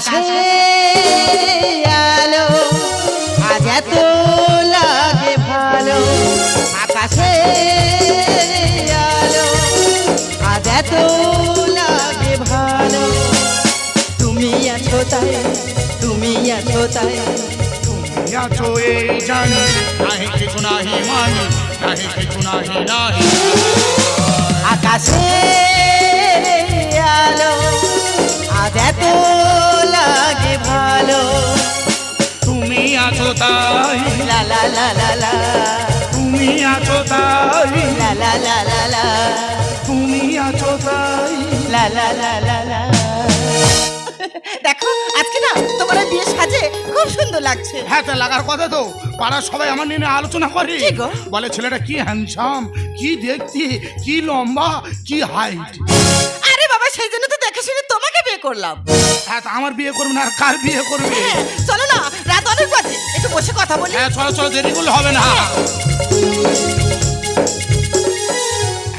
আকাশে আলো আজ এত লাগে ভালো। আকাশে আলো আজ এত লাগে ভালো। তুমি আছো তাই তুমি আছো তাই। তুমি আছো এই জানি নাহি কিছু নাহি মানি নাহি কিছু নাহি নাহি। আকাশে আলো আজ এত ভালো। তুমি আছো তাই। লা লা লা লা লা। তুমি আছো তাই। লা লা লা লা লা। তুমি আছো তাই। লা লা লা লা লা। দেখো আজকে না তোমার বিয়ে সাজে খুব সুন্দর লাগছে। হ্যাঁ তা লাগার কথা তো। পাড়ার সবাই আমার নিয়ে আলোচনা করে? বলে ছেলেটা কি হ্যান্ডসাম কি দেখতে কি লম্বা কি হাইট আরে বাবা সেই জন্য তো বিয়ে করলাম। হ্যাঁ তা আমার বিয়ে করবে না আর কার বিয়ে করবে? হ্যাঁ, চলো না রাত অনেক বাজে একটু বসে কথা বলি। হ্যাঁ চলো চলো দেরি করলে হবে না।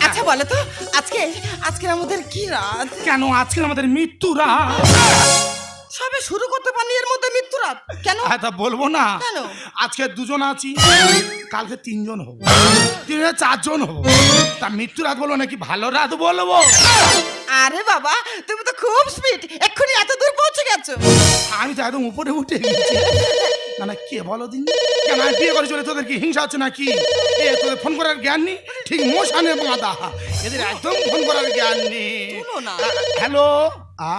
আচ্ছা বলো তো আজকে আজকে আমাদের কি রাত? কেন আজকে আমাদের মৃত্যু রাত? সবে শুরু করতে পারি এর মধ্যে মৃত্যু রাত কেন? হ্যাঁ তা বলব না। কেন? আজকে দুজন আছি কালকে তিনজন হব তিনজনে চারজন হব। তা মৃত্যু রাত বলব নাকি ভালো রাত বলব? আরে বাবা তুমি তো খুব স্পিড এক্ষুনি এত দূর পৌঁছে গেছো। আমি তো একদম উপরে উঠে গেছি। না না কে বলো দিন? কেন আমি বিয়ে করে চলে? তোদের কি হিংসা হচ্ছে নাকি? এ তোদের ফোন করার জ্ঞান নেই? ঠিক মশানে বাঁধা এদের একদম ফোন করার জ্ঞান নেই। হ্যালো? আ?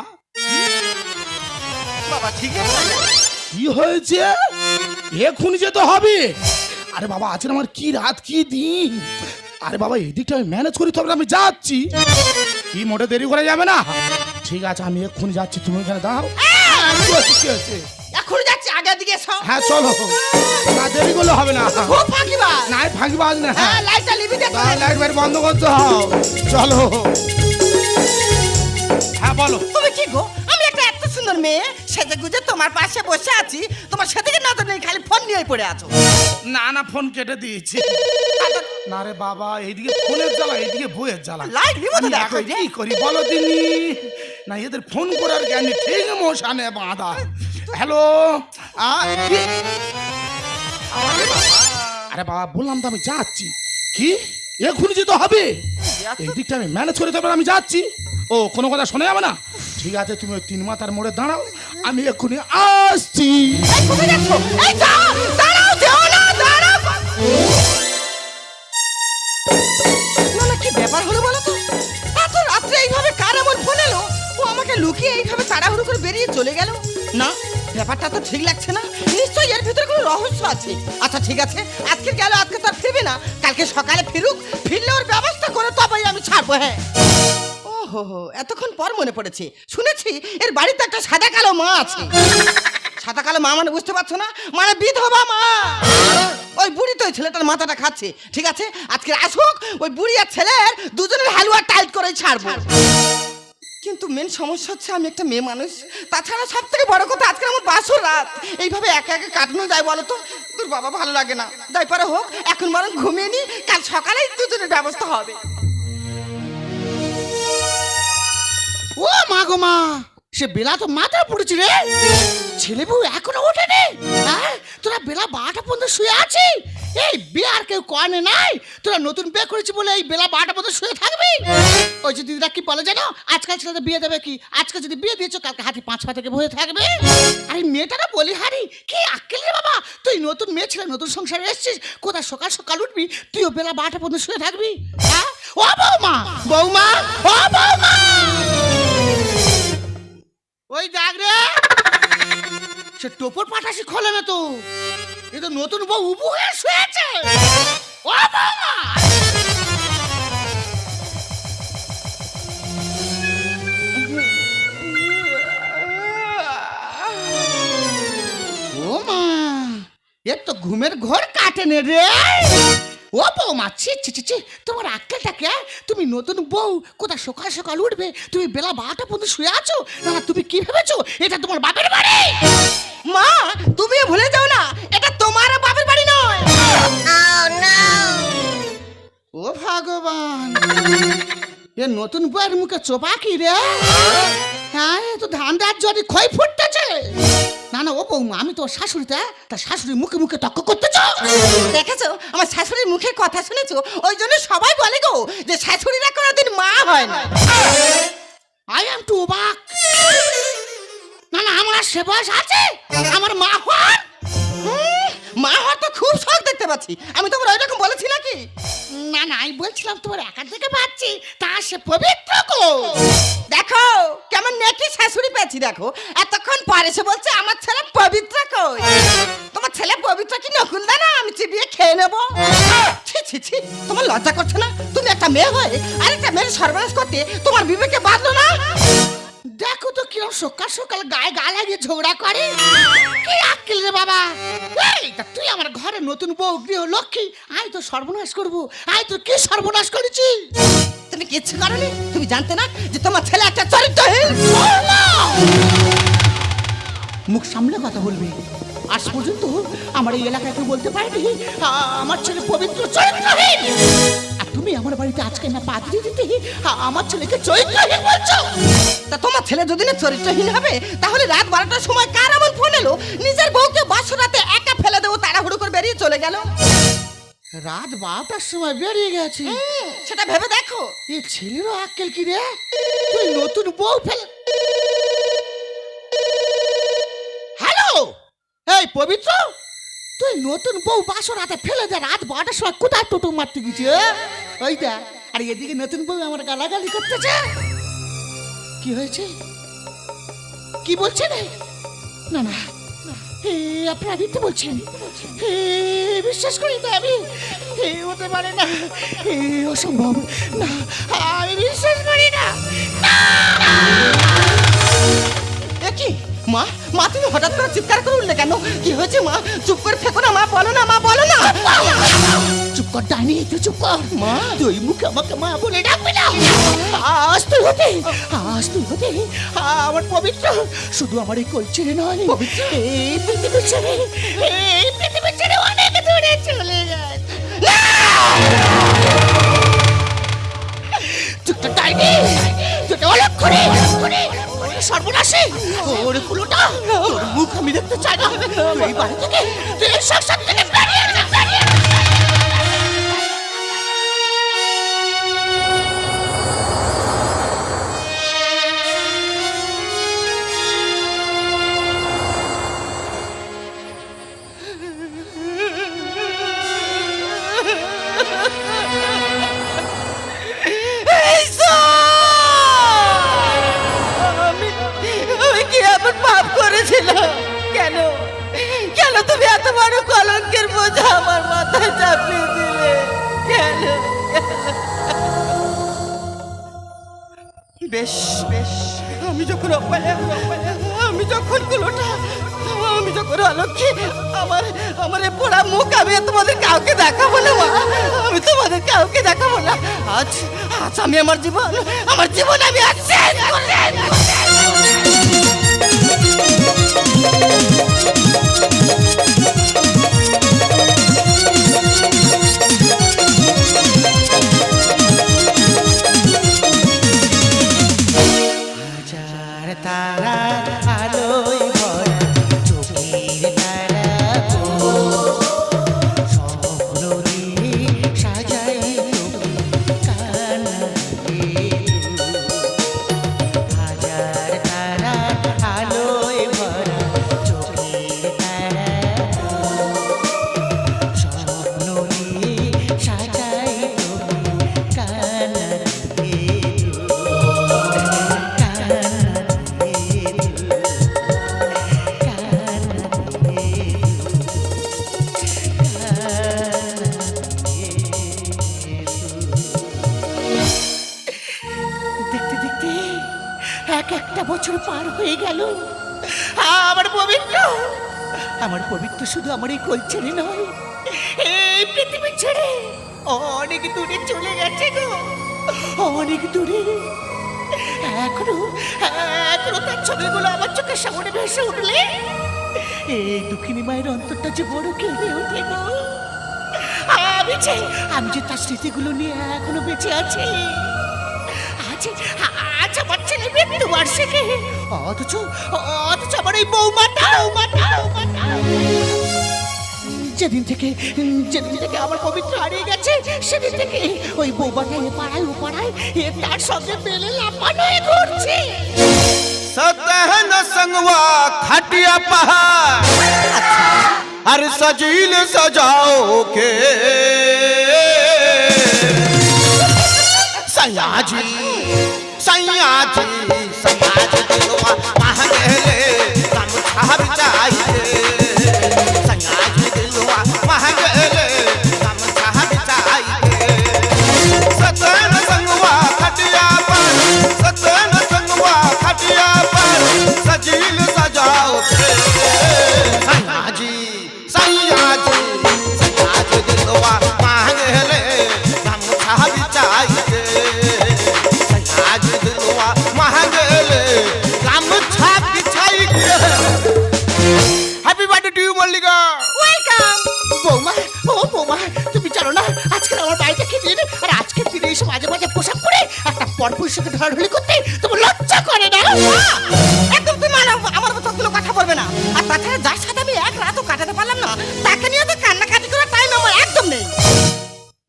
বাবা ঠিক আছে? কি হয়েছে? এক্ষুনি যেতে হবে। আরে বাবা আজকে আমার কি রাত কি দিন? আরে বাবা এদিকটা আমি ম্যানেজ করি তবে আমি যাচ্ছি। কি মোটে দেরি করা যাবে না? ঠিক আছে আমি এক্ষুনি যাচ্ছি তুমি এখানে দাও হ্যাঁ, কি হয়েছে, এখন যাচ্ছি আগের দিকে হ্যাঁ চলো। না দেরি করলে হবে না। খুব ফাঁকিবা না ফাঁকি না। হ্যাঁ লাইটটা লিবি দে লাইট বাইট বন্ধ করতে হবে। চলো। হ্যাঁ বলো তুমি কি গো? সুন্দর মেয়ে সেজে গুজে তোমার পাশে বসে আছি তোমার সাথে নজর নেই খালি ফোন নিয়ে পড়ে আছো। না না ফোন কেটে দিয়েছি। না রে বাবা এইদিকে ফোনের জ্বালা এইদিকে বইয়ের জ্বালা। লাইট নিবো তো দেখো কি করি বলো দিনি? না এদের ফোন করার জ্ঞান ঠিক মশানে বাঁধা। হ্যালো? আরে বাবা। বললাম তো আমি যাচ্ছি। কি? এক্ষুনি যেতে হবে? এই দিকটা আমি ম্যানেজ করে তবে আমি যাচ্ছি। ও কোনো কথা শোনা যাবে না? ঠিক আছে, তুমি ওই তিন মাথার মোড়ে দাঁড়াও, আমি এক্ষুনি আসছি। কি ব্যাপার হলো বলো তো? রাত্রে এইভাবে এমন ফোন এলো? আমাকে লুকিয়ে এইভাবে করে বেরিয়ে চলে গেল? না, ব্যাপারটা তো ঠিক লাগছে না। নিশ্চয়ই এর ভিতরে কোনো রহস্য আছে। আচ্ছা ঠিক আছে, আজকে গেল, আজকে তার ফিরবে না। কালকে সকালে ব্যবস্থা করে তবেই আমি ছাড়বো হ্যাঁ। হো হো এতক্ষণ পর মনে পড়েছে। শুনেছি, এর বাড়িতে একটা সাদা কালো মা আছে। সাদা কালো মা মানে বুঝতে পারছ না? মানে বিধবা মা। ওই বুড়ি তো ওই ছেলেটার মাথাটা খাচ্ছে, ঠিক আছে? আজকে আসুক, ওই বুড়ি আর ছেলের দুজনের হালুয়া টাইট করে ছাড়বো। কিন্তু মেন সমস্যা হচ্ছে আমি একটা মেয়ে মানুষ। তাছাড়া সব থেকে বড় কথা আজকে আমার বাসর রাত। এইভাবে একা একা কাটানো যায় বলো তো? তোর বাবা ভালো লাগে না। যাই পারে হোক, এখন বরং ঘুমিয়ে নি, কাল সকালেই দুজনের ব্যবস্থা হবে। ও মা গো মা, সে বেলা তো মাথা পড়েছি রে। ছেলে বউ এখনও ওঠেনি? হ্যাঁ? তোরা বেলা বারোটা পর্যন্ত শুয়ে আছি এই বিয়ে আর কেউ কনে নাই। তোরা নতুন বিয়ে করেছি বলে এই বেলা বারোটা পর্যন্ত শুয়ে থাকবি? ওই যে দিদিরা কি বলে জানো? আজকাল ছেলেদের বিয়ে দেবে কি? আজকে যদি বিয়ে দিয়েছ, কালকে হাতে পাঁচ পা থেকে বয়ে থাকবে। আরে মেয়েটারা বলি হারি, কি আক্কেল রে বাবা? তুই নতুন মেয়ে ছেলে, নতুন সংসারে এসেছিস, কোথায় সকাল সকাল উঠবি? তুইও বেলা বারোটা পর্যন্ত শুয়ে থাকবি। হ্যাঁ? ও বৌমা বৌমা, ও বৌমা! ওই রে। সে টোপর পাঠাসি খোলে না তো। এ তো নতুন বউ উবু হয়ে শুয়েছে। ও বাবা! ও মা এর তো ঘুমের ঘর কাটে রে। ও বৌমা ছি ছি ছি ছি তোমার আক্কেলটা কে তুমি নতুন বউ কোথা সকাল সকাল উঠবে? তুমি বেলা বারোটা পর্যন্ত শুয়ে আছো? না তুমি কি ভেবেছো? এটা তোমার বাপের বাড়ি! মা তুমিও ভুলে যাও না এটা তোমার বাপের বাড়ি নয়! ও ভগবান! এ নতুন বউয়ের মুখে চোপা কি রে? হ্যাঁ তো ধান দেওয়ার জন্য ক্ষয় ফুটতেছে। না না ও বৌমা আমি তো শাশুড়িটা তা শাশুড়ি মুখে মুখে তক্ক করতেছ। দেখেছ? আমার শাশুড়ির মুখের কথা শুনেছো? ওই জন্য সবাই বলে গো যে শাশুড়িরা কোনোদিন মা হয় না। আই এম টু অবাক না না আমার সে বয়স আছে? আমার মা হওয়ার মা হওয়ার তো খুব শখ দেখতে পাচ্ছি আমি তোমার ওই রকম বলেছি নাকি? না না আমি বলছিলাম তোমার একার থেকে পাচ্ছি তা সে পবিত্র গো দেখো কেমন নেকি শাশুড়ি পেয়েছি দেখো। এতক্ষণ পরে সে বলছে আমার ছেলে পবিত্র কই? তোমার ছেলে পবিত্র কি নকুন দানা আমি চিবিয়ে খেয়ে নেব। ছি ছি ছি তোমার লজ্জা করছে না? তুমি একটা মেয়ে হয়ে আরেকটা মেয়ের সর্বনাশ করতে তোমার বিবেকে বাঁধলো না? দেখো তো কিরম সকাল সকাল গায়ে গা লাগিয়ে ঝগড়া করে। কি আক্কেল রে বাবা। এই, তা তুই আমার ঘরে নতুন বউ গৃহ লক্ষ্মী আই তো সর্বনাশ করব। আই তো কি সর্বনাশ করেছি? তুমি কিচ্ছু করনি? তুমি জানতে না যে তোমার ছেলে একটা চরিত্রহীন মুখ সামলে কথা বলবি। আজ পর্যন্ত আমার এই এলাকায় কেউ বলতে পারেনি আমার ছেলে পবিত্র চরিত্রহীন। তুমি আমার বাড়িতে আজকে না পাত্রী দিতে আমার ছেলেকে চরিত্রহীন বলছো? তা তোমার ছেলে যদি না চরিত্রহীন হবে তাহলে রাত বারোটার সময় কার এমন ফোন এলো? নিজের বউকে বাসর রাতে একা ফেলে দেবো তাড়াহুড়ো করে বেরিয়ে চলে গেল। রাত বারোটার সময় বেরিয়ে গেছে। সেটা ভেবে দেখো। এ ছেলেরও আক্কেল কি রে? তুই নতুন বউ ফেলে হ্যালো? এই পবিত্র? তুই নতুন বউ বাসর রাতে ফেলে দে, রাত বারোটার সময় কোথায় টোটো মারতে গেছি ওই দেখ, আর এদিকে নতুন বউ আমার গালাগালি করতেছে। কি হয়েছে? কি বলছেন না না এ আপনারা মিথ্যে বলছেন। এ বিশ্বাস করি না আমি। এ হতে পারে না। এ অসম্ভব। না, আমি বিশ্বাস করি না মা তুমি হঠাৎ করে চিৎকার করে উঠলে কেন? কি হয়েছে মা? চুপ করে থেকো না মা বলো না মা বলো না। চুপ কর ডাইনি তুই চুপ কর। মা? তুই মুখে আমাকে মা বলে ডাকবি না। আজ তুই হতে আজ তুই হতে আমার পবিত্র। শুধু আমার এই কল ছেড়ে নয় পবিত্র? এই পৃথিবী ছেড়ে এই পৃথিবী ছেড়ে অনেক দূরে চলে গেছে তুই ডাইনি তুই অলক্ষণে ওরে সর্বনাশী! ওর ফুলটা তোর মুখ আমি দেখতে চাই না। এই বাড়ি থেকে তুই সংসার থেকে কলঙ্কের আমার মাথায় চাপিয়ে দিলে কেন? বেশ বেশ। আমি যখন আমি যখন কুলোটা আমি যখন অলক্ষী, আমার আমার এ পোড়া মুখ আমি তোমাদের কাউকে দেখাবো না, মা। আমি তোমাদের কাউকে দেখাবো না। আজ আজ আমি আমার জীবন আমার জীবন আমি আজ কোল নয়। এই পৃথিবী ছেড়ে অনেক দূরে চলে গেছে গো। অনেক দূরে। এখনও এখনও তার ছবিগুলো আমার চোখের সামনে ভেসে উঠলে। এই দুঃখিনী মায়ের অন্তরটা যে বড় কেঁদে ওঠে গো। আমি যে আমি যে তার স্মৃতিগুলো নিয়ে এখনও বেঁচে আছি। আজ আজ আমার ছেলে মৃত্যু বার্ষিকী। অথচ অথচ আমার এই বৌমাটা বৌমাটা বৌমাটা যেদিন থেকে যেদিন থেকে আমার পবিত্র হারিয়ে গেছে সেদিন থেকে ওই বৌমাটা এ পাড়ায় ও পাড়ায় এ তার সঙ্গে পেলে লাপানো হয়ে ঘুরছে सतहन संगवा खटिया पहाड़ हर सजील सजाओ के सयाजी सयाजी सयाजी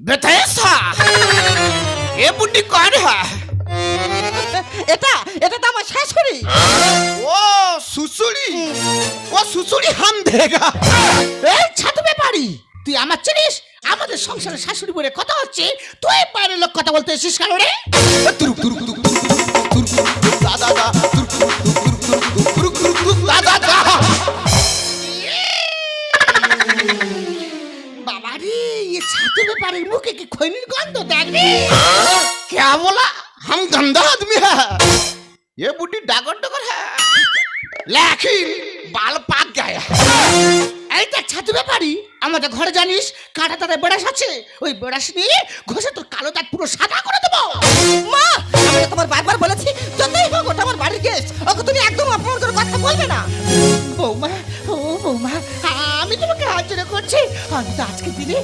বেথেসা এ বুন্ডি কার হা? এটা এটা তো আমার শাশুড়ি। ও শুশুড়ি ও শুশুড়ি হাম দেগা এই ছাতু ব্যাপারি তুই আমার চিনিস? আমাদের সংসারের শাশুড়ি বলে কথা হচ্ছে তুই বাইরের লোক কথা বলতে এসিস কেন রে? তুরুক তুরুক তুরুক ছাতু ব্যাপারের মুখে কি খৈনির গন্ধ দেখ রে क्या बोला हम गंदा आदमी है ये बुड्ढी डागर डगर है लेकिन बाल पाक गया এই দেখ ছাতু ব্যাপারি আমাদের ঘরে জানিস কাঁটা তাদের বেড়াস আছে ওই বেড়াস নিয়ে ঘষে তোর কালো দাঁত পুরো সাদা করে দেবো মা আমি তো তোমার বারবার বলেছি যতই হোক ওটা আমার বাড়ির গেস্ট ওকে তুমি একদম অপমান করে কথা বলবে না বৌমা ও বৌমা আমি তোমাকে হাত জোড়ে করছি আমি তো আজকে দিনে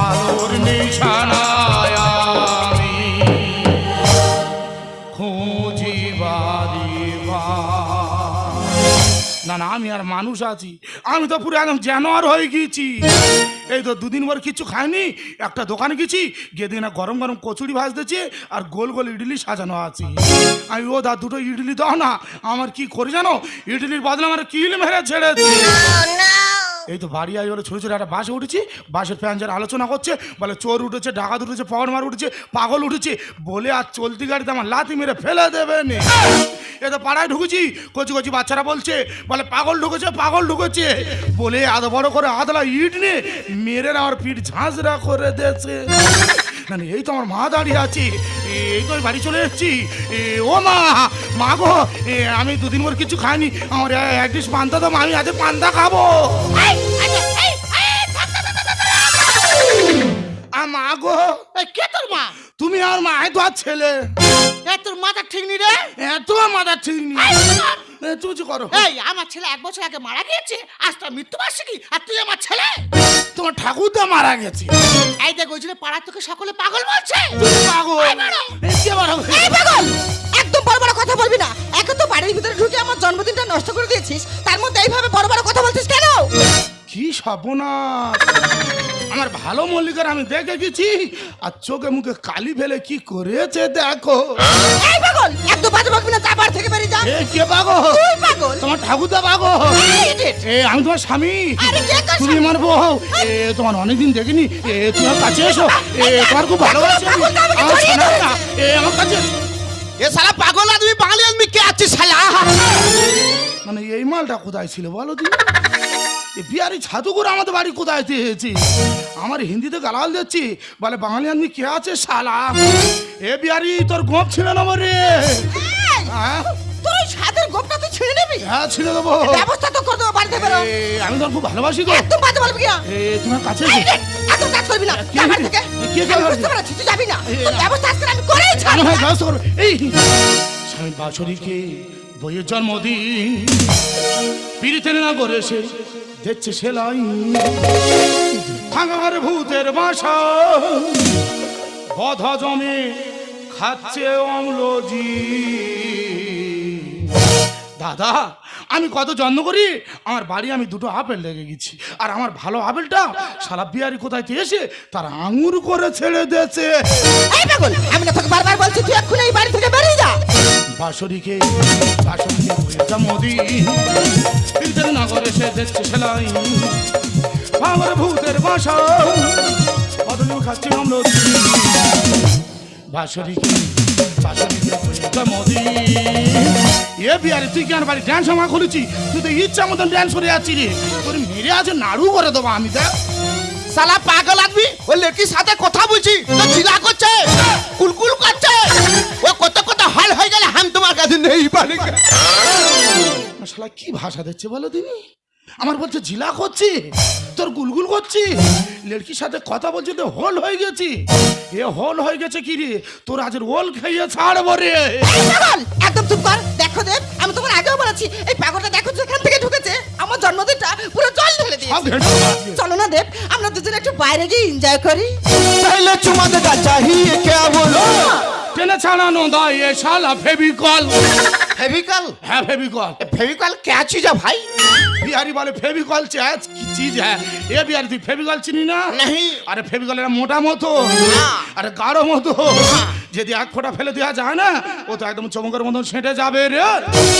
আলোর নিশানায় আমি খুঁজিবারি না না, আমি আর মানুষ আছি। আমি তো পুরো একদম জানোয়ার হয়ে গিয়েছি। এই তো দুদিন পর কিছু খাইনি, একটা দোকানে গেছি, গিয়ে দিন গরম গরম কচুরি ভাজতেছে আর গোল গোল ইডলি সাজানো আছে। আমি, ও দা, দুটো ইডলি দাও না, আমার কি করে জানো? ইডলির বদলে আমার কিল মেরে ছেড়েছে। এই তো বাড়ি আজ বলে ছোটো ছোটো একটা বাসে উঠেছি বাসের প্যাঞ্জার আলোচনা করছে, বলে চোর উঠেছে, ডাকাত উঠেছে পাওয়ার মার উঠেছে, পাগল উঠেছে, বলে আর চলতি গাড়িতে আমার লাথি মেরে ফেলে দেবে এ তো পাড়ায় ঢুকেছি, কচি কচি বাচ্চারা বলছে, বলে পাগল ঢুকেছে পাগল ঢুকেছে। বলে আধ বড় করে আদলা ইট নে, মেরে আমার পিঠ ঝাঁঝরা করে দিয়েছে না না, এই তো আমার মা দাঁড়িয়ে আছে এই তো আমি বাড়ি চলে এসেছি ও মা মা গো আমি দুদিন পর কিছু খাইনি আমার এক ডিশ পান্তা দাম আমি আজ পান্তা খাব মা গো কে তোর মা তুমি আর মা তো আর ছেলে তোর মাথা ঠিক নি রে এত মাদার ঠিক নেই কি করো। এই আমার ছেলে এক বছর আগে মারা গিয়েছে আজ তো তার মৃত্যুবার্ষিকী আর তুই আমার ছেলে? তোমার ঠাকুরদা মারা গেছে। এই দেখ ওই জন্য পাড়ার তোকে সকলে পাগল বলছে। তুমি পাগল। এই বাড়া। এ, কে বড়? এই পাগল। একদম বড় বড় কথা বলবি না। একে তো বাড়ির ভিতরে ঢুকে আমার জন্মদিনটা নষ্ট করে দিয়েছিস তার মধ্যে এইভাবে বড় বড় কথা বলছিস কেন? কি সর্বনাশ। আমার ভালো মল্লিকের আমি দেখে গেছি আর চোখে মুখে কালি ফেলে কি করেছে দেখো। না থেকে বেরিয়ে এ আমি তোমার স্বামী। তুমি আমার বউ। এ তোমার অনেকদিন দেখিনি। এ তোমার কাছে এসো। এ তোমার খুব ভালোবাসি এ আমার কাছে এ পাগল আদমি কে আছিস মানে এই মালটা কোথায় ছিল বলো তুমি বিহারি ছাদু আমাদের বাড়ি কোথায় দিয়েছি আমার হিন্দিতে গালাল দিচ্ছি। বলে বাঙালি আদমি কে আছে শালা? এ বিহারি তোর গোপ ছিল না মরে এই, হ্যাঁ? তোর সাদের গোপটা তুই ছিঁড়ে নিবি? হ্যাঁ ছিঁড়ে দেবো ব্যবস্থা তো করে দেবো বাড়িতে বেরো। এ, আমি তোর খুব ভালোবাসি তো একদম বাজে বলবি কি এ তোমার কাছে এই রে, একদম কাজ করবি না। যা বাড়ি থেকে। কি কাজ আমি করবি? বুঝতে পারছি তুই যাবি না। তোর ব্যবস্থা আজকে আমি করেই আমি হয় ব্যবস্থা করব এই স্বামী বাছরিকে বইয়ের জন্মদিন। পিড়িতে না করে সে দেখছে সেলাই। ভাঙার ভূতের বাসা। বধ জমে খাচ্ছে অম্লজি। দাদা আমি কত যত্ন করি? আমার বাড়ি আমি দুটো আপেল লেগে গেছি। আর আমার ভালো আপেলটা সারা বিহারি কোথায় এসে তার আঙুর করে ছেড়ে দিয়েছে। এই পাগল আমি না তোকে বারবার বলছি তুই এক্ষুনি এই বাড়ি থেকে বেরিয়ে যা। বাসরিকে বাসরিকে বইটা মোদি। ফিরতে না করে সে দেখছে সেলাই। আমার ভূতের বাসা বদলি খাচ্ছে আমরা বাসরিকে বাসরিকে এ বিয়ারে তুই কেন বাড়ি ড্যান্স আমার খুলেছি? তুই তো ইচ্ছা মতন ড্যান্স করে যাচ্ছি রে। তোর মেরে আছে নাড়ু করে দেবো আমি দেখ। সালা পাগল আদমি ওই লেটির সাথে কথা বলছি? তো চিলা করছে কুলকুল করছে। ও কত কত হাল হয়ে গেলে আমি তোমার কাছে নেই পারি শালা কি ভাষা দিচ্ছে বলো দিনি? আমার বলছে জিলা করছি তোর গুলগুল করছি? লড়কির সাথে কথা বলছে তো হোল হয়ে গেছি। এ হোল হয়ে গেছে কি রে? তোর আজের হোল খেয়ে ছাড়বো রে। একদম চুপ কর। দেখো দেব আমি তোমার আগেও বলেছি এই পাগলটা দেখো যেখান থেকে ঢুকেছে। আমার জন্মদিনটা পুরো জল ঢেলে দিয়েছে। চলো না দেব আমরা দুজনে একটু বাইরে গিয়ে এনজয় করি। তাহলে চুমা দেটা চাহিয়ে কে বলো? টেনে ছাড়ানো দাই এ শালা ফেভিকল। ফেভিকল? হ্যাঁ ফেভিকল। ফেভিকল কে যা ভাই? भाई বিহারি বলে ফেবিকল চাচ কি চিজ হ্যাঁ এ বিহারি তুই ফেবিকল চিনি না नहीं আরে ফেবিকল এর মোটা মতো না। আরে গাঢ় মতো যদি এক ফোঁটা ফেলে দেওয়া যায় না ও তো একদম চমকের মতন সেঁটে যাবে রে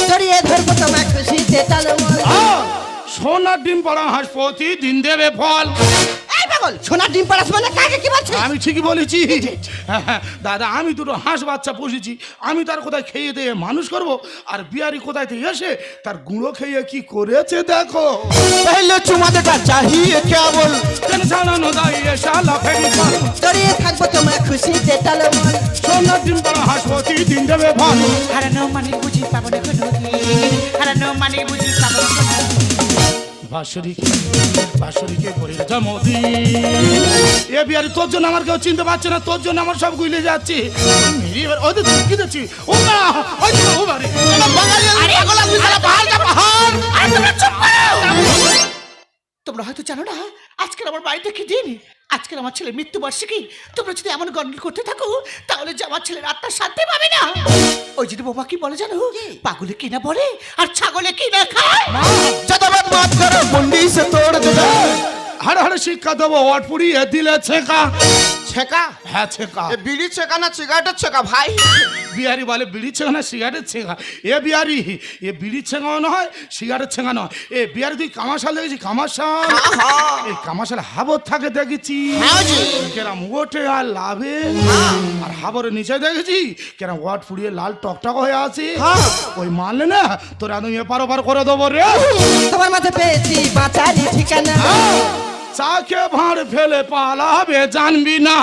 জড়িয়ে ধরবো তোমার খুশিতে চলো মন। আহ! সোনার ডিম পড়া হাঁস প্রতিদিন দেবে ফল এই পাগল সোনার ডিম পাড়াস মানে কাকে কি বলছিস আমি ঠিকই বলেছি হ্যাঁ, হ্যাঁ, দাদা আমি দুটো হাঁস বাচ্চা পুষেছি আমি তার কোথায় খেয়ে দিয়ে মানুষ করব আর বিহারি কোথায় থেকে এসে তার গুঁড়ো খেয়ে কি করেছে দেখো पहले चुमा देगा चाहिए क्या बोल কেন ছাড়ানো দাঁড়িয়ে শালা ফেরি ফল জড়িয়ে থাকবো তোমার খুশিতে চলো মন। সোনার ডিম পড়া হাঁস প্রতিদিন দেবে ফল হারানো মানে বুঝি পাবো না কোনো দিন হারানো মানে বুঝি পাবো না কোনো দিন। তোমরা হয়তো জানো না আজকে আমার বাড়িতে কি দিন? আজকে আমার ছেলে মৃত্যুবার্ষিকী। তোমরা যদি এমন গন্ডল করতে থাকো তাহলে যে আমার ছেলের আত্মার শান্তি পাবে না। ওই যদি বোমা কি বলে জানো? পাগলে কিনা বলে আর ছাগলে কিনা খায়। আবার মাফ করো গুন্ডি সে তোড় দেবে হাড় হাড় শিক্ষা দেবো অটপুরি এ দিলে ছেঁকা। ছেঁকা? হ্যাঁ ছেঁকা। বিড়ি ছেঁকা না সিগারেটের ছেঁকা ভাই? বিহারি বলে বিড়ি ছেঁকা না সিগারেট ছেঁকা এ বিহারি এ বিড়ি ছেঁকাও নয় সিগারেট ছেঁকা নয়। এ বিহারি তুই কামাশাল দেখেছি কামাশাল? এই কামাশাল হাবর থাকে দেখেছি। হ্যাঁ। কেরাম ওঠে আর লাভে। আর হাবরের নিচে দেখেছি কেরাম ওয়াট ফুড়িয়ে লাল টকটক হয়ে আছে। ওই মানলে না তোর একদম এপার ওপার করে দেবো রে। তোমার মাঝে পেয়েছি বাঁচারি ঠিকানা। চাকে ভাঁড় ফেলে পালাবে জানবি না।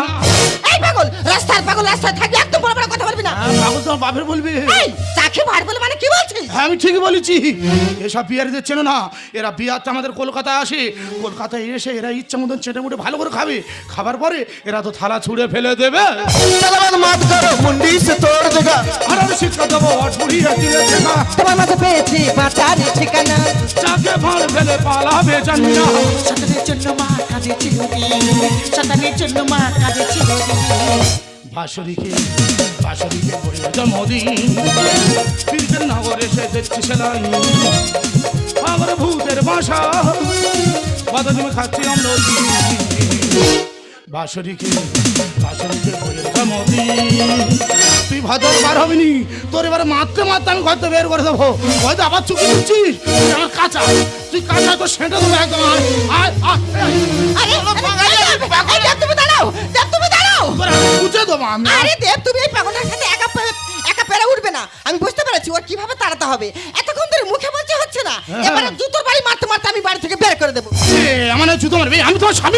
পাগল রাস্তার পাগল রাস্তায় থাকবি একদম বড় বড় কথা বলবি না। হ্যাঁ, পাগল তো বাপের বলবি। এই চাকরি ভার বলে মানে কি বলছিস? হ্যাঁ আমি ঠিকই বলেছি। এসব বিহারিদের চেনো না। এরা বিহার আমাদের কলকাতায় আসে। কলকাতায় এসে এরা ইচ্ছা মতন চেটে মুটে ভালো করে খাবে। খাবার পরে এরা তো থালা ছুঁড়ে ফেলে দেবে। মাত করো মুন্ডি সে তোর আর আমি শিক্ষা তোমার মাঝে ঠিকানা। চাকে ফেলে মা কাজে ছিল মা কাজে বাঁশরিকে বাঁশরিকে করে জন্মদিন। পীরদের নগরে সে দেখছি সেলাই আমার ভূতের বাসা বাদা তুমি খাচ্ছি আমরা বাঁশরিকে বাঁশরিকে জন্মদিন। তুই ভাদর বার হবিনি তোর এবারে মারতে মারতে আমি ঘর বের করে দেবো। হয়তো আবার চুকি দিচ্ছিস আমার কাঁচা তুই কাঁচা তো সেটা দেবো একদম আয় আয় আয়। আরে তুমি দাঁড়াও। দাঁড়াও বুঝে দেবো আমি। আরে দেব তুমি এই পাগলটার সাথে একা পে- একা পেরে উঠবে না। আমি বুঝতে পেরেছি ওর কীভাবে তাড়াতে হবে। এতক্ষণ ধরে মুখে বলছে হচ্ছে না। এবারে জুতোর বাড়ি মারতে মারতে আমি বাড়ি থেকে বের করে দেবো। এ, আমার না জুতো মারবে। আমি তোমার স্বামী।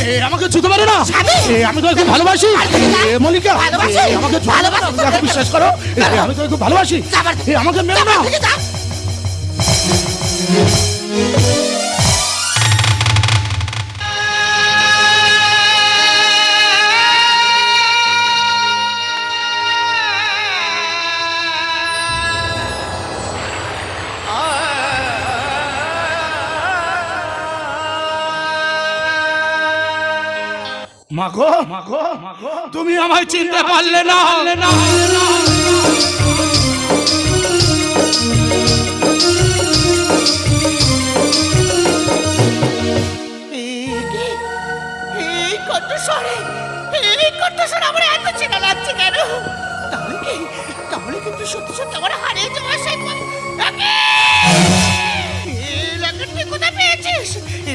এ, আমাকে জুতো মারো না। এ, আমি তোমাকে খুব ভালোবাসি। এ, মল্লিকা ভালোবাসি? এ, আমাকে জুতো মারো না, ভালোবাসি? বিশ্বাস করো। এ, আমি তোমাকে খুব ভালোবাসি। এ, আমাকে মেরো না। ঠিক আছে মাগো মাগো মাগো তুমি আমায় চিনতে পারলে না। না। তাহলে কিন্তু সত্যি সত্যি আমার হারিয়ে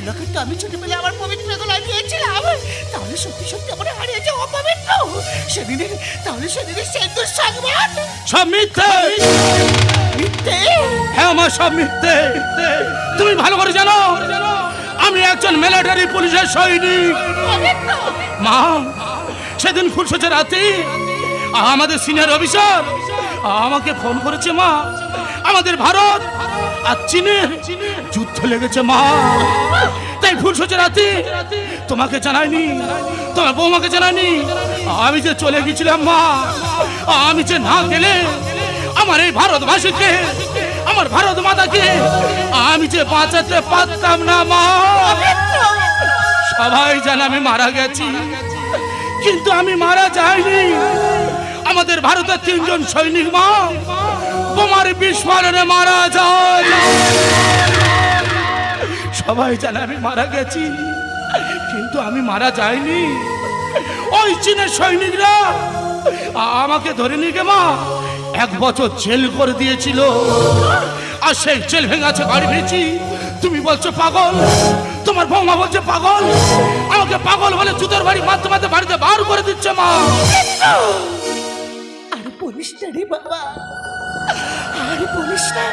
এই লকেটটা আমি ছোটবেলায় আমার পবিত্র গলায় দিয়েছিলাম তাহলে সত্যি সত্যি আমার হারিয়ে যাওয়া পবিত্র। সেদিনের তাহলে সেদিনের সেই দুঃসংবাদ। সব মিথ্যে। মিথ্যে? হ্যাঁ আমার সব মিথ্যে। তুমি ভালো করে জানো আমি একজন মিলিটারি পুলিশের সৈনিক। মা সেদিন ফুলসজ্জা রাতে আমাদের সিনিয়র অফিসার আমাকে ফোন করেছে মা আমাদের ভারত আর যুদ্ধ লেগেছে মা। তাই ফুলসজ্জা রাতে তোমাকে জানাইনি তোমার বৌমাকে জানাইনি আমি যে চলে গেছিলাম মা, আমি যে না গেলে আমার এই ভারতবাসীকে, আমার ভারত মাতাকে আমি যে বাঁচাতে পারতাম না মা। সবাই জানে আমি মারা গেছি, কিন্তু আমি মারা যাইনি। আমাদের ভারতের তিনজন সৈনিক মা বোমার বিস্ফোরণে মারা যায়। সবাই জানে আমি মারা গেছি, কিন্তু আমি মারা যাইনি। ওই চীনের সৈনিকরা আমাকে ধরে নিয়ে গে মা, এক বছর জেল করে দিয়েছিল। আর সেই জেল ভেঙেছে, বাড়ি ভেঙেছি তুমি বলছো পাগল, তোমার বৌমা বলছে পাগল, আমাকে পাগল বলে জুতোর বাড়ি মারতে মারতে বাড়িতে বার করে দিচ্ছে মা। আর বলিস বাবা আর বলিস না।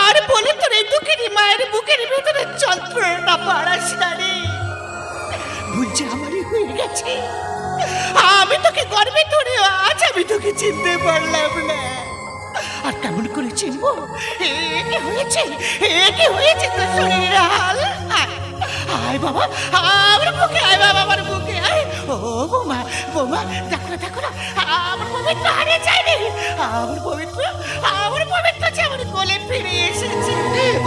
আর বলে তোর এই দুঃখেরই মায়ের বুকের ভেতরে যন্ত্রণা বাড়াস না রে। ভুল যে আমারই হয়ে গেছে। আমি তোকে গর্বে ধরে আজ আমি তোকে চিনতে পারলাম না। আর কেমন করে চিনবো? কি হয়েছে? কি হয়েছে তোর শরীরের হাল? আয় বাবা, আমার বুকে, আয় বাবা, আমার বুকে, আয়। ও বৌমা বৌমা দেখো না দেখো না আমার পবিত্র হারিয়ে যায়নি। আমার পবিত্র আমার পবিত্র যে আমার কোলে ফিরে এসেছে।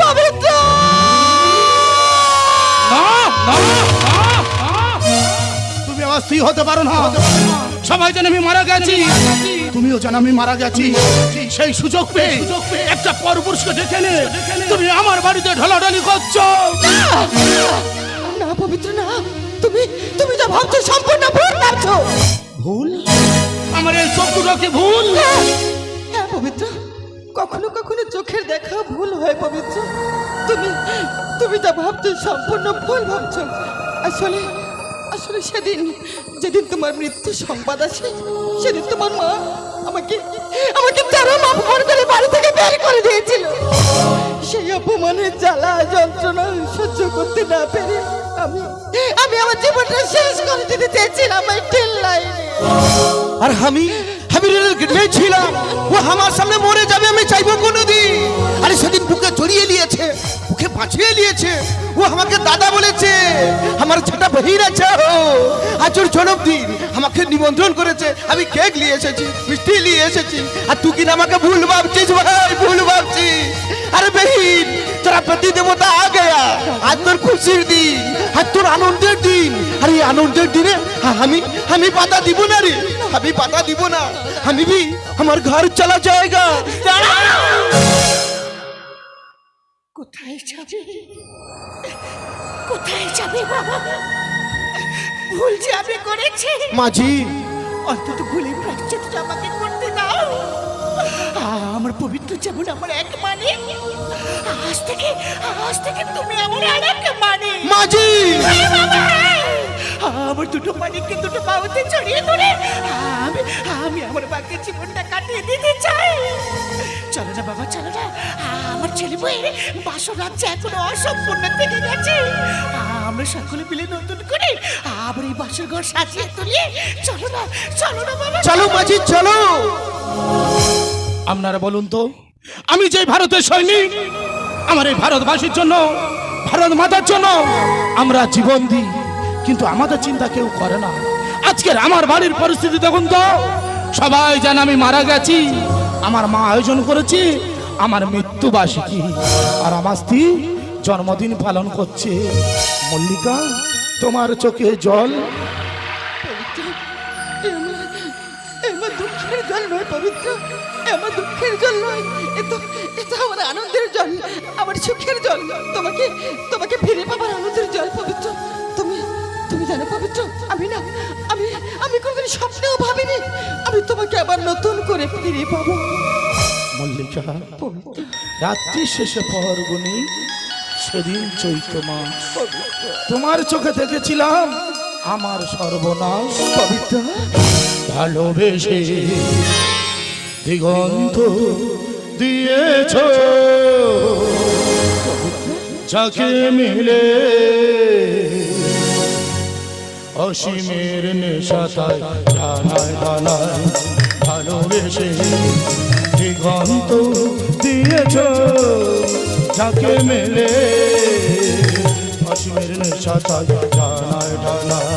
পবিত্র। তুমি আমার স্ত্রী হতে পারো না। সবাই জানে আমি মারা গেছি। তুমিও জানো আমি মারা গেছি। সেই সুযোগ পেয়ে একটা পরপুরুষকে ডেকে নে। তুমি আমার বাড়িতে ঢলাঢলি করছ। না পবিত্র না তুমি তুমি তো ভাবছ সম্পূর্ণ ভুল ভাবছ। ভুল? আমার এই দুটো কি ভুল? হ্যাঁ, হ্যাঁ পবিত্র। কখনো কখনো চোখের দেখা ভুল হয় পবিত্র। তুমি তুমি যা ভাবছ সম্পূর্ণ ভুল ভাবছ। আসলে আসলে সেদিন যেদিন তোমার মৃত্যু সংবাদ আসে সেদিন তোমার মা আমাকে আমাকে চরম অপমান করে বাড়ি থেকে বের করে দিয়েছিল। অপমানের জ্বালা যন্ত্রণা সহ্য করতে না পেরে আমি আমি আমার জীবনটা শেষ করে দিতে চেয়েছিলাম আর আমি আমি রেল ছিলাম। ও আমার সামনে মরে যাবে, আমি চাইব কোনোদিন। আরে সেদিন বুকে জড়িয়ে নিয়েছে, বুকে বাঁচিয়ে নিয়েছে। ও আমাকে দাদা বলেছে, আমার ছোটা বহির আছে ওর জন্মদিন আমাকে নিমন্ত্রণ করেছে। আমি কেক নিয়ে এসেছি, মিষ্টি নিয়ে এসেছি। আর তুই কিনা আমাকে ভুল ভাবছিস ভাই, ভুল ভাবছিস। আরে বেহিন, তোরা প্রতি দেবতা আ গয়া আজ তোর খুশির দিন আজ তোর আনন্দের দিন। আর আনন্দের দিনে আমি আমি পাতা দিব না রে। আমি পাতা দিব না আমি भी আমার ঘর চলা जाएगा কোথায় যাবে কোথায় যাবে বাবা ভুল যে আমি করেছি মাঝি অন্তত ভুলে প্রাশ্চিতটা আমাকে করতে দাও আমার পবিত্র যেমন আমার এক মানে আজ থেকে আজ থেকে তুমি আমার আর এক মানে মাঝি এ বাবা! আমার দুটো মানিককে দুটো বাবুতে জড়িয়ে ধরে আমি আমি আমার বাকি জীবনটা কাটিয়ে দিতে চাই। চলো না বাবা চলো না। আমার ছেলে বইয়ের বাসর রাজ্যে এখনও অসম্পূর্ণ থেকে গেছে। আমরা সকলে মিলে নতুন করে আবার এই বাসর ঘর সাজিয়ে তুলি চলো না চলো না বাবা চলো মাঝি চলো। আপনারা বলুন তো আমি যে ভারতের সৈনিক আমার এই ভারতবাসীর জন্য ভারত মাতার জন্য আমরা জীবন দিই। কিন্তু আমাদের চিন্তা কেউ করে না। আজকের আমার বাড়ির পরিস্থিতি দেখুন তো। সবাই জানে আমি মারা গেছি, আমার মা আয়োজন করেছি, আমার মৃত্যুবার্ষিকী। আর আমার স্ত্রী জন্মদিন পালন করছে। মল্লিকা, তোমার চোখে জল। দুঃখের আমার দুঃখের জল আনন্দের জল, আমার সুখের জল। তোমাকে তোমাকে ফিরে পাবার আনন্দের জল তুমি তুমি জানো পবিত্র, আমি না, আমি আমি কোনোদিন স্বপ্নেও ভাবিনি। আমি তোমাকে আবার নতুন করে ফিরে পাবো। মল্লিকা রাত্রি শেষে পরগুনি, সেদিন চৈত্র মাস তোমার চোখে দেখেছিলাম আমার সর্বনাশ পবিত্র। ভালোবেসে দিগন্ত দিয়েছ। যাকে মিলে অসীমের নেশাতায় ডানায় ডানায় ভালোবেসে দিগন্ত দিয়েছ, যাকে মেলে অসীমের নেশাতায় ডানায় ডানায়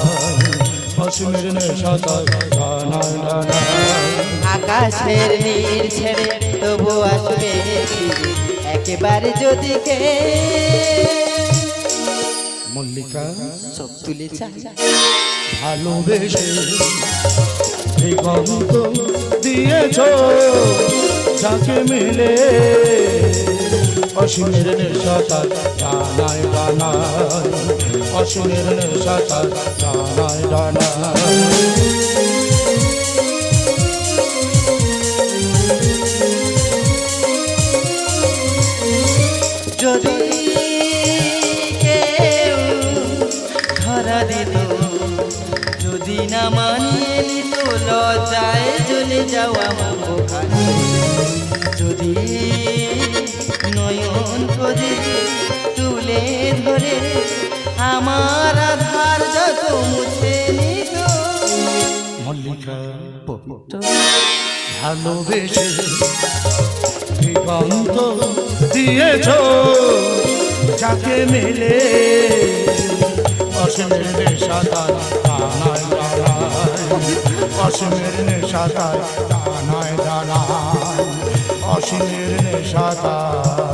অসীমের নেশাতায় ডানায় ডানায় আকাশের নীল ছেড়ে তবু আসবে। একেবারে যদি কে মল্লিকা চোখ তুলে ভালোবেসে দিগন্ত দিয়েছ যাকে মিলে অসীমের নেশাতার ডানায় ডানায় অসীমের নেশাতার ডানায় ডানায়। না মানিয়ে নিত, লজ্জায় চলে যাওয়া ওখানে যদি নয়ন করে তুলে ধরে, আমার আধার যত মুছে নিত। মল্লিকা পবিত্র ভালোবেসে দিগন্ত দিয়েছ, যাকে মিলে অসীমের নেশাতার অসীমের নেশাতার দানায় ডানায় অসীমের নেশাতার